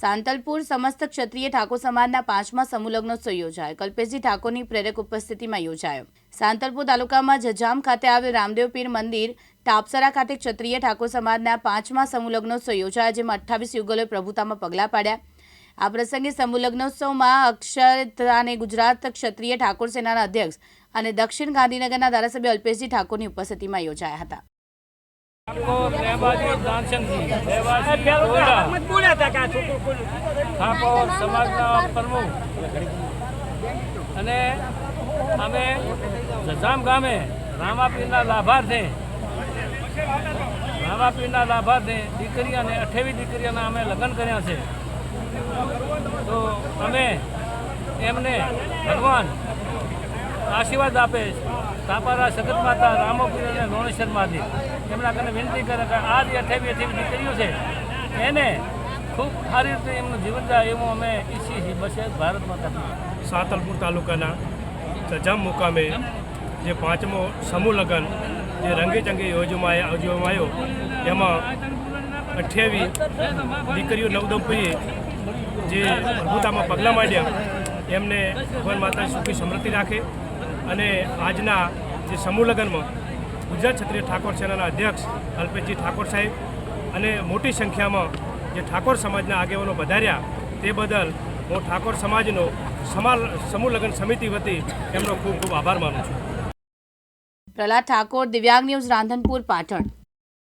સાંતલપુર સમસ્ત ક્ષત્રિય ઠાકોર સમાજના પાંચમા સમૂહલગ્નોત્સવ યોજાયો. કલ્પેશજી ઠાકોરની પ્રેરક ઉપસ્થિતિમાં યોજાયો. સાંતલપુર તાલુકામાં જજામ ખાતે આવેલ રામદેવ પીર મંદિર, તાપસરા ખાતે ક્ષત્રિય ઠાકોર સમાજના પાંચમા સમૂહલગ્નોત્સવ યોજાયા, જેમાં અઠ્ઠાવીસ યુગલોએ પ્રભુતામાં પગલાં પાડ્યા. આ પ્રસંગે સમૂહલગ્નોત્સવમાં અને ગુજરાત ક્ષત્રિય ઠાકોર સેનાના અધ્યક્ષ અને દક્ષિણ ગાંધીનગરના ધારાસભ્ય અલ્પેશજી ઠાકોરની ઉપસ્થિતિમાં યોજાયા હતા. કેતા હતા કે આ છોકરું કોઈ ઠાકોર સમાજના પ્રમુખ. અને અમે જજામ ગામે રામાપીરના લાભાર્થે રામાપીરના લાભાર્થે દીકરી અને અઠ્યાવીસ દીકરીઓના અમે લગ્ન કર્યા છે. તો અમે એમને ભગવાન આશીર્વાદ આપે તાપારા સગત માતા રામોપીર અને લોણેશ્વર મહાદેવ એમના કને વિનંતી કરે કે આ જે અઠ્યાવીસ અઠ્યાવીસ દીકરીઓ છે, એને ખૂબ સારી રીતે એમનું જીવન જાય એવું અમે ઈચ્છીએ છીએ. બસ ભારતમાં ભારત માતા તાલુકાના સજામ મુકામે જે પાંચમો સમૂહ લગ્ન જે રંગેચંગે યોજવામાં યોજવામાં આવ્યો, એમાં અઠ્યાવીસ દીકરીઓ નવદંપતીએ જે પ્રભુતામાં પગલાં માંડ્યા, એમને ભગવાન માતા સુખી સમૃદ્ધિ રાખે અને આજના જે સમૂહ લગ્નમાં ગુજરાત ક્ષત્રિય ઠાકોર સેનાના અધ્યક્ષ અલ્પેશજી ઠાકોર સાહેબ અને મોટી સંખ્યામાં જે ઠાકોર સમાજના આગેવાનો વધાર્યા તે બદલ હું ઠાકોર સમાજનો સમાલ સમૂહ લગ્ન સમિતિ વતી એમનો ખૂબ ખૂબ આભાર માનું છું. પ્રહલાદ ઠાકોર, દિવ્યાંગ ન્યૂઝ, રાંધનપુર, પાટણ.